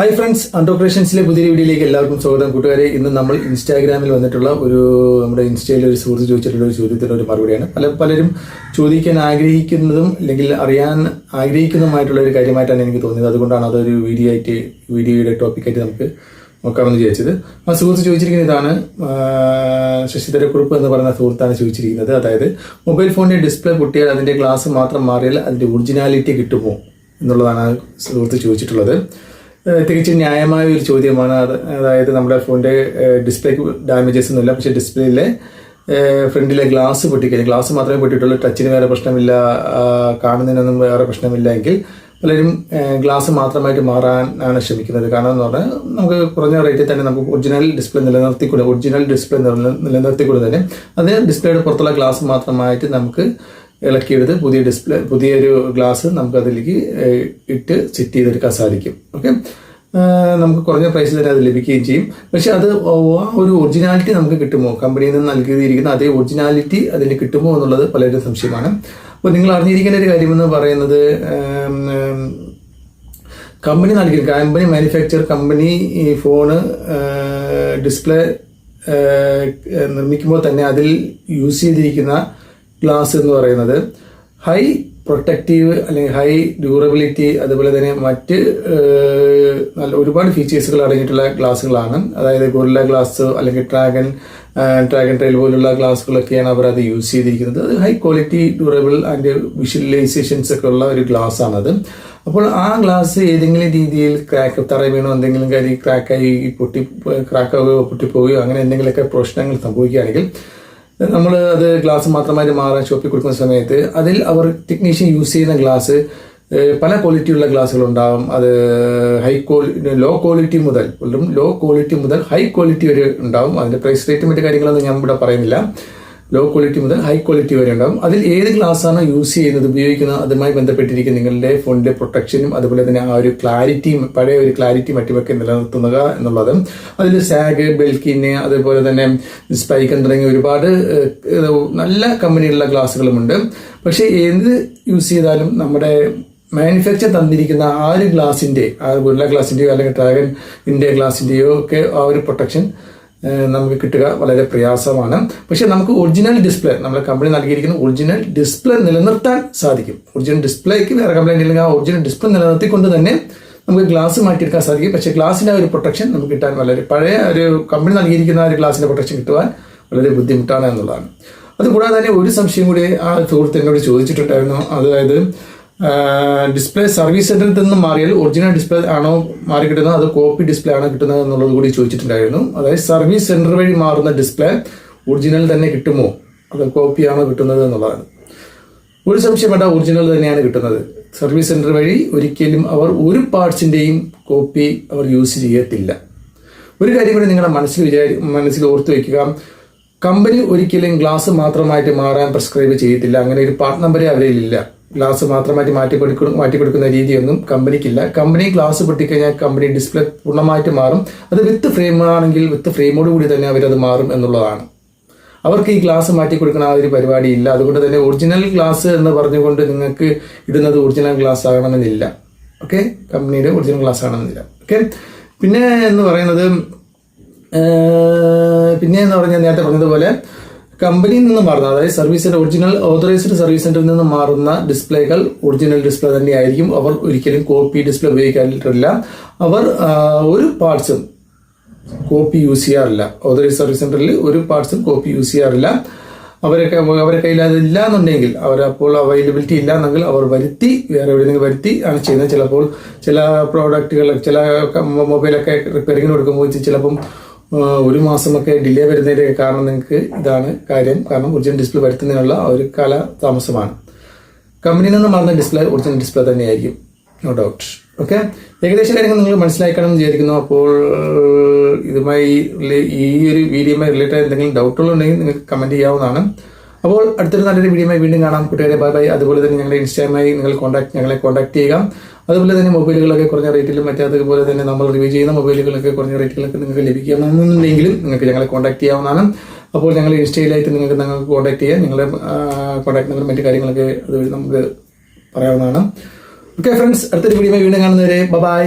Hi friends അണ്ടോക്രേഷൻസിലെ പുതിയ വീഡിയോയിലേക്ക് എല്ലാവർക്കും സ്വാഗതം. കൂട്ടുകാരെ ഇന്ന് നമ്മൾ ഇൻസ്റ്റാഗ്രാമിൽ വന്നിട്ടുള്ള ഒരു നമ്മുടെ ഇൻസ്റ്റയിൽ ഒരു സുഹൃത്ത് ചോദിച്ചിട്ടുള്ള ഒരു ചോദ്യത്തിന്റെ ഒരു മറുപടിയാണ്. പല പലരും ചോദിക്കാൻ ആഗ്രഹിക്കുന്നതും അല്ലെങ്കിൽ അറിയാൻ ആഗ്രഹിക്കുന്നതുമായിട്ടുള്ള ഒരു കാര്യമായിട്ടാണ് എനിക്ക് തോന്നിയത്. അതുകൊണ്ടാണ് അതൊരു വീഡിയോ ആയിട്ട് വീഡിയോയുടെ ടോപ്പിക്കായിട്ട് നമുക്ക് നോക്കാമെന്ന് വിചാരിച്ചത്. ആ സുഹൃത്ത് ചോദിച്ചിരിക്കുന്ന ഇതാണ്. ശശിധരക്കുറിപ്പ് എന്ന് പറയുന്ന സുഹൃത്താണ് ചോദിച്ചിരിക്കുന്നത്. അതായത് മൊബൈൽ ഫോണിന്റെ ഡിസ്പ്ലേ പൊട്ടിയാൽ അതിന്റെ ഗ്ലാസ് മാത്രം മാറിയാൽ അതിന്റെ ഒറിജിനാലിറ്റി കിട്ടുമോ എന്നുള്ളതാണ് സുഹൃത്ത് ചോദിച്ചിട്ടുള്ളത്. തികച്ചും ന്യായമായ ഒരു ചോദ്യമാണ്. അത് അതായത് നമ്മുടെ ഫോണിന്റെ ഡിസ്പ്ലേക്ക് ഡാമേജസ് ഒന്നുമില്ല. പക്ഷേ ഡിസ്പ്ലേയിലെ ഫ്രണ്ടിലെ ഗ്ലാസ് പൊട്ടിക്കഴിഞ്ഞു. ഗ്ലാസ് മാത്രമേ പൊട്ടിയിട്ടുള്ളൂ. ടച്ചിന് വേറെ പ്രശ്നമില്ല. കാണുന്നതിനൊന്നും വേറെ പ്രശ്നമില്ല എങ്കിൽ പലരും ഗ്ലാസ് മാത്രമായിട്ട് മാറാനാണ് ശ്രമിക്കുന്നത്. കാരണം എന്ന് പറഞ്ഞാൽ നമുക്ക് കുറഞ്ഞ റേറ്റിൽ തന്നെ നമുക്ക് ഒറിജിനൽ ഡിസ്പ്ലേ നിലനിർത്തിക്കൊണ്ട് ഒറിജിനൽ ഡിസ്പ്ലേ നിലനിർത്തിക്കൊണ്ട് തന്നെ. അത് ഡിസ്പ്ലേയുടെ പുറത്തുള്ള ഗ്ലാസ് മാത്രമായിട്ട് നമുക്ക് ഇളക്കിയെടുത്ത് പുതിയ ഡിസ്പ്ലേ പുതിയൊരു ഗ്ലാസ് നമുക്ക് അതിലേക്ക് ഇട്ട് സെറ്റ് ചെയ്തെടുക്കാൻ സാധിക്കും. ഓക്കെ നമുക്ക് കുറഞ്ഞ പ്രൈസിൽ തന്നെ അത് ലഭിക്കുകയും ചെയ്യും. പക്ഷെ അത് ആ ഒരു ഒറിജിനാലിറ്റി നമുക്ക് കിട്ടുമോ? കമ്പനിയിൽ നിന്ന് നൽകിയിരിക്കുന്ന അതേ ഒറിജിനാലിറ്റി അതിൽ കിട്ടുമോ എന്നുള്ളത് പലരും സംശയമാണ്. അപ്പോൾ നിങ്ങൾ അറിഞ്ഞിരിക്കേണ്ട ഒരു കാര്യമെന്ന് പറയുന്നത് കമ്പനി നൽകി കമ്പനി മാനുഫാക്ചർ കമ്പനി ഈ ഫോണ് ഡിസ്പ്ലേ നിർമ്മിക്കുമ്പോൾ തന്നെ അതിൽ യൂസ് ചെയ്തിരിക്കുന്ന ഗ്ലാസ് എന്ന് പറയുന്നത്. ഹൈ പ്രൊട്ടക്റ്റീവ് അല്ലെങ്കിൽ ഹൈ ഡ്യൂറബിലിറ്റി അതുപോലെ തന്നെ മറ്റ് നല്ല ഒരുപാട് ഫീച്ചേഴ്സുകൾ അടങ്ങിയിട്ടുള്ള ഗ്ലാസ്സുകളാണ് അതായത് ഗുരുല ഗ്ലാസ് അല്ലെങ്കിൽ ഡ്രാഗൺ ഡ്രാഗൺ ട്രെയിൽ പോലുള്ള ഗ്ലാസ്സുകളൊക്കെയാണ് അവർ അത് യൂസ് ചെയ്തിരിക്കുന്നത്. അത് high quality durable and visualisations ഒക്കെ ഉള്ള ഒരു ഗ്ലാസ് ആണത്. അപ്പോൾ ആ ഗ്ലാസ് ഏതെങ്കിലും രീതിയിൽ ക്രാക്ക് തറ വീണോ എന്തെങ്കിലും കാര്യം ക്രാക്കായി പൊട്ടി ക്രാക്കാവുകയോ പൊട്ടിപ്പോവുകയോ അങ്ങനെ എന്തെങ്കിലുമൊക്കെ പ്രശ്നങ്ങൾ സംഭവിക്കുകയാണെങ്കിൽ നമ്മൾ അത് ഗ്ലാസ് മാത്രമായിട്ട് മാറാൻ ഷോപ്പിൽ കൊടുക്കുന്ന സമയത്ത് അതിൽ അവർ ടെക്നീഷ്യൻ യൂസ് ചെയ്യുന്ന ഗ്ലാസ് പല ക്വാളിറ്റിയുള്ള ഗ്ലാസ്സുകൾ ഉണ്ടാകും അത് ഹൈ ക്വാളിറ്റി ലോ ക്വാളിറ്റി മുതൽ ലോ ക്വാളിറ്റി മുതൽ ഹൈ ക്വാളിറ്റി വരെ ഉണ്ടാകും അതിന്റെ പ്രൈസ് റേറ്റും മറ്റു കാര്യങ്ങളൊന്നും ഞാൻ ഇവിടെ പറയുന്നില്ല. ലോ ക്വാളിറ്റി മുതൽ ഹൈ ക്വാളിറ്റി വരെ ഉണ്ടാകും. അതിൽ ഏത് ഗ്ലാസ് ആണ് യൂസ് ചെയ്യുന്നത് ഉപയോഗിക്കുന്നത് അതുമായി ബന്ധപ്പെട്ടിരിക്കുന്ന നിങ്ങളുടെ ഫോണിന്റെ പ്രൊട്ടക്ഷനും അതുപോലെ തന്നെ ആ ഒരു ക്ലാരിറ്റിയും പഴയ ഒരു ക്ലാരിറ്റി മറ്റുമൊക്കെ നിലനിർത്തുക എന്നുള്ളത്. അതിൽ സാഗ് ബെൽക്കിന് അതുപോലെ തന്നെ സ്പൈക്കൻ തുടങ്ങിയ ഒരുപാട് നല്ല കമ്പനിയിലുള്ള ഗ്ലാസ്സുകളുമുണ്ട് പക്ഷേ എന്ത് യൂസ് ചെയ്താലും നമ്മുടെ മാനുഫാക്ചർ തന്നിരിക്കുന്ന ആ ഒരു ഗ്ലാസിന്റെ ആ ഗുരുല ഗ്ലാസിന്റെയോ അല്ലെങ്കിൽ ഡ്രാഗണിന്റെ ഗ്ലാസിന്റെയോ ഒക്കെ ആ ഒരു പ്രൊട്ടക്ഷൻ നമുക്ക് കിട്ടുക വളരെ പ്രയാസമാണ്. പക്ഷെ നമുക്ക് ഒറിജിനൽ ഡിസ്പ്ലേ നമ്മുടെ കമ്പനി നൽകിയിരിക്കുന്ന ഒറിജിനൽ ഡിസ്പ്ലേ നിലനിർത്താൻ സാധിക്കും. ഒറിജിനൽ ഡിസ്പ്ലേക്ക് വേറെ കമ്പനി ഇല്ലെങ്കിൽ ആ ഒറിജിനൽ ഡിസ്പ്ലേ നിലനിർത്തിക്കൊണ്ട് തന്നെ നമുക്ക് ഗ്ലാസ് മാറ്റിയെടുക്കാൻ സാധിക്കും. പക്ഷേ ഗ്ലാസിന്റെ ആ ഒരു പ്രൊട്ടക്ഷൻ നമുക്ക് കിട്ടാൻ വളരെ പഴയ ഒരു കമ്പനി നൽകിയിരിക്കുന്ന ഒരു ഗ്ലാസിന്റെ പ്രൊട്ടക്ഷൻ കിട്ടുവാൻ വളരെ ബുദ്ധിമുട്ടാണ് എന്നുള്ളതാണ്. അതുകൂടാതെ തന്നെ ഒരു സംശയം കൂടി ആ സുഹൃത്ത് എന്നോട് ചോദിച്ചിട്ടുണ്ടായിരുന്നു. അതായത് ഡിസ്പ്ലേ സർവീസ് സെന്ററിൽ നിന്ന് മാറിയാൽ ഒറിജിനൽ ഡിസ്പ്ലേ ആണോ മാറി കിട്ടുന്നത്? അത് കോപ്പി ഡിസ്പ്ലേ ആണോ കിട്ടുന്നത് എന്നുള്ളത് കൂടി ചോദിച്ചിട്ടുണ്ടായിരുന്നു. അതായത് സർവീസ് സെന്റർ വഴി മാറുന്ന ഡിസ്പ്ലേ ഒറിജിനൽ തന്നെ കിട്ടുമോ? അത് കോപ്പി ആണോ കിട്ടുന്നത് എന്നുള്ളതാണ്. ഒരു സംശയം വേണ്ട ഒറിജിനൽ തന്നെയാണ് കിട്ടുന്നത്. സർവീസ് സെന്റർ വഴി ഒരിക്കലും അവർ ഒരു പാർട്സിന്റെയും കോപ്പി അവർ യൂസ് ചെയ്യത്തില്ല. ഒരു കാര്യം കൂടി നിങ്ങളുടെ മനസ്സിൽ വിചാരി മനസ്സിൽ ഓർത്തു വെക്കുക. കമ്പനി ഒരിക്കലും ഗ്ലാസ് മാത്രമായിട്ട് മാറാൻ പ്രിസ്ക്രൈബ് ചെയ്യത്തില്ല. അങ്ങനെ ഒരു പാർട്ട് നമ്പറേ അവരിലില്ല. ഗ്ലാസ് മാത്രമായിട്ട് മാറ്റി കൊടുക്കുന്ന മാറ്റി കൊടുക്കുന്ന രീതിയൊന്നും കമ്പനിക്കില്ല. കമ്പനി ഗ്ലാസ് പൊട്ടിക്കഴിഞ്ഞാൽ കമ്പനി ഡിസ്പ്ലേ പൂർണമായിട്ട് മാറും. അത് വിത്ത് ഫ്രെയിം ആണെങ്കിൽ വിത്ത് ഫ്രെയിമോട് കൂടി തന്നെ അവരത് മാറും എന്നുള്ളതാണ്. അവർക്ക് ഈ ഗ്ലാസ് മാറ്റി കൊടുക്കുന്ന ആ ഒരു പരിപാടി ഇല്ല അതുകൊണ്ട് തന്നെ ഒറിജിനൽ ഗ്ലാസ് എന്ന് പറഞ്ഞുകൊണ്ട് നിങ്ങൾക്ക് ഇടുന്നത് ഒറിജിനൽ ഗ്ലാസ് ആകണമെന്നില്ല. ഓക്കെ? കമ്പനിയുടെ ഒറിജിനൽ ഗ്ലാസ് ആകണമെന്നില്ല. ഓക്കെ? പിന്നെ എന്ന് പറയുന്നത് പിന്നെ എന്ന് പറഞ്ഞാൽ നേരത്തെ പറഞ്ഞതുപോലെ കമ്പനിയിൽ നിന്ന് മാറുന്ന അതായത് സർവീസ് ഒറിജിനൽ ഓതറൈസ്ഡ് സർവീസ് സെന്ററിൽ നിന്ന് മാറുന്ന ഡിസ്പ്ലേകൾ ഒറിജിനൽ ഡിസ്പ്ലേ തന്നെയായിരിക്കും. അവർ ഒരിക്കലും കോപ്പി ഡിസ്പ്ലേ ഉപയോഗിക്കാറില്ല. അവർ ഒരു പാർട്സും കോപ്പി യൂസ് ചെയ്യാറില്ല. ഓതറൈസ് സർവീസ് സെന്ററിൽ ഒരു പാർട്സും കോപ്പി യൂസ് ചെയ്യാറില്ല. അവരൊക്കെ അവരെ കയ്യിൽ അതില്ല എന്നുണ്ടെങ്കിൽ അവരപ്പോൾ അവൈലബിലിറ്റി ഇല്ല എന്നെങ്കിൽ അവർ വരുത്തി വേറെ എവിടെയെങ്കിലും വരുത്തി ആണ് ചെയ്യുന്നത്. ചിലപ്പോൾ ചില പ്രോഡക്റ്റുകൾ ചില മൊബൈലൊക്കെ റിപ്പയറിങ്ങിന് കൊടുക്കുമ്പോൾ ചിലപ്പം ഒരു മാസമൊക്കെ ഡിലേ വരുന്നതിന്റെ കാരണം നിങ്ങൾക്ക് ഇതാണ് കാര്യം. കാരണം ഒറിജിനൽ ഡിസ്പ്ലേ വരുത്തുന്നതിനുള്ള ഒരു കല താമസമാണ് കമ്പനിയിൽ നിന്ന് മാറുന്ന ഡിസ്പ്ലേ ഒറിജിനൽ ഡിസ്പ്ലേ തന്നെയായിരിക്കും. നോ ഡൗട്ട് ഓക്കെ ഏകദേശം കാര്യങ്ങൾ നിങ്ങൾ മനസ്സിലാക്കണം വിചാരിക്കുന്നു. അപ്പോൾ ഇതുമായി ഈ ഒരു വീഡിയോയുമായി റിലേറ്റഡ് എന്തെങ്കിലും ഡൗട്ടുകളുണ്ടെങ്കിൽ നിങ്ങൾക്ക് കമന്റ് ചെയ്യാവുന്നതാണ്. അപ്പോൾ അടുത്തൊരു നല്ലൊരു വീഡിയോയുമായി വീണ്ടും കാണാം. കുട്ടികളെ ബൈ ബൈ അതുപോലെ തന്നെ ഞങ്ങളുടെ ഇൻസ്റ്റാഗ്രാമായി നിങ്ങൾ കോൺടാക്ട് ഞങ്ങളെ കോൺടാക്ട് ചെയ്യുക. അതുപോലെ തന്നെ മൊബൈലുകളൊക്കെ കുറഞ്ഞ റേറ്റിലും പോലെ തന്നെ നമ്മൾ റിവ്യൂ ചെയ്യുന്ന മൊബൈലുകളൊക്കെ കുറഞ്ഞ റേറ്റിലൊക്കെ നിങ്ങൾക്ക് ലഭിക്കണമെന്നുണ്ടെങ്കിലും നിങ്ങൾക്ക് ഞങ്ങളെ കോൺടാക്ട് ചെയ്യാവുന്നതാണ്. അപ്പോൾ ഞങ്ങൾ ഇൻസ്റ്റയിലായിട്ട് നിങ്ങൾക്ക് ഞങ്ങൾക്ക് കോൺടാക്ട് ചെയ്യാം. ഞങ്ങളുടെ കോൺടാക്ട് നമ്പർ മറ്റു കാര്യങ്ങളൊക്കെ അതുവഴി നമുക്ക് പറയാവുന്നതാണ്. ഓക്കെ ഫ്രണ്ട്സ് അടുത്തൊരു വീഡിയോ വീണ്ടും കാണുന്നവരെ ബൈ